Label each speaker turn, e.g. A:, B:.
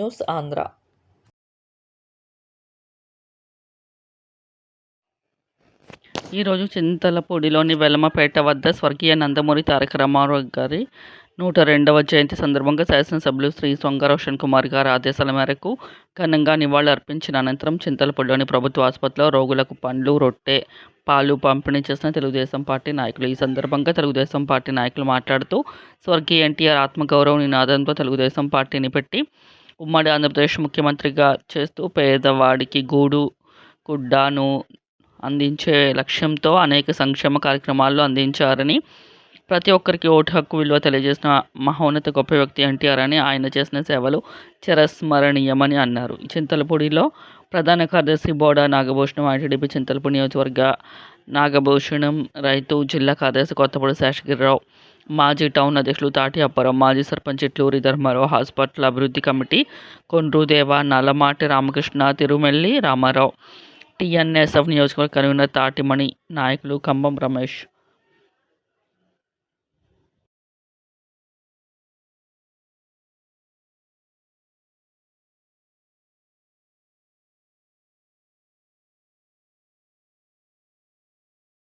A: News Andhra
B: ఈరోజు చింతలపూడిలోని వెలమపేట వద్ద స్వర్గీయ నందమూరి తారక రామారావు గారి నూట రెండవ జయంతి సందర్భంగా శాసనసభ్యులు శ్రీ సొంగ రోషన్ కుమార్ గారి ఆదేశాల మేరకు ఘనంగా నివాళులు అర్పించిన అనంతరం చింతలపూడిలోని ప్రభుత్వ ఆసుపత్రిలో రోగులకు పండ్లు రొట్టె పాలు పంపిణీ చేసిన తెలుగుదేశం పార్టీ నాయకులు. ఈ సందర్భంగా తెలుగుదేశం పార్టీ నాయకులు మాట్లాడుతూ స్వర్గీయ ఎన్టీఆర్ ఆత్మగౌరవ నినాదంతో తెలుగుదేశం పార్టీని పెట్టి ఉమ్మడి ఆంధ్రప్రదేశ్ ముఖ్యమంత్రిగా చేస్తూ పేదవాడికి గూడు గుడ్డను అందించే లక్ష్యంతో అనేక సంక్షేమ కార్యక్రమాలు అందించారని ప్రతి ఒక్కరికి ఓటు హక్కు విలువ తెలియజేసిన మహోన్నత గొప్ప వ్యక్తి ఎన్టీఆర్ అని ఆయన చేసిన సేవలు చిరస్మరణీయమని అన్నారు. చింతలపూడిలో ప్రధాన కార్యదర్శి బోడా నాగభూషణం ఐటీడీపీ చింతలపూడి నియోజకవర్గ నాగభూషణం రైతు జిల్లా కార్యదర్శి కొత్తపూడి శేషగిరిరావు మాజీ టౌన్ అధ్యక్షులు తాటి అప్పారావు మాజీ సర్పంచ్ ఇట్లూరి ధర్మారావు హాస్పిటల్ అభివృద్ధి కమిటీ కొండ్రుదేవ నల్లమాటి రామకృష్ణ తిరుమెల్లి రామారావు టీఎన్ఎస్ఎఫ్ నియోజకవర్గ కన్వీనర్ తాటిమణి నాయకులు కంబం రమేష్.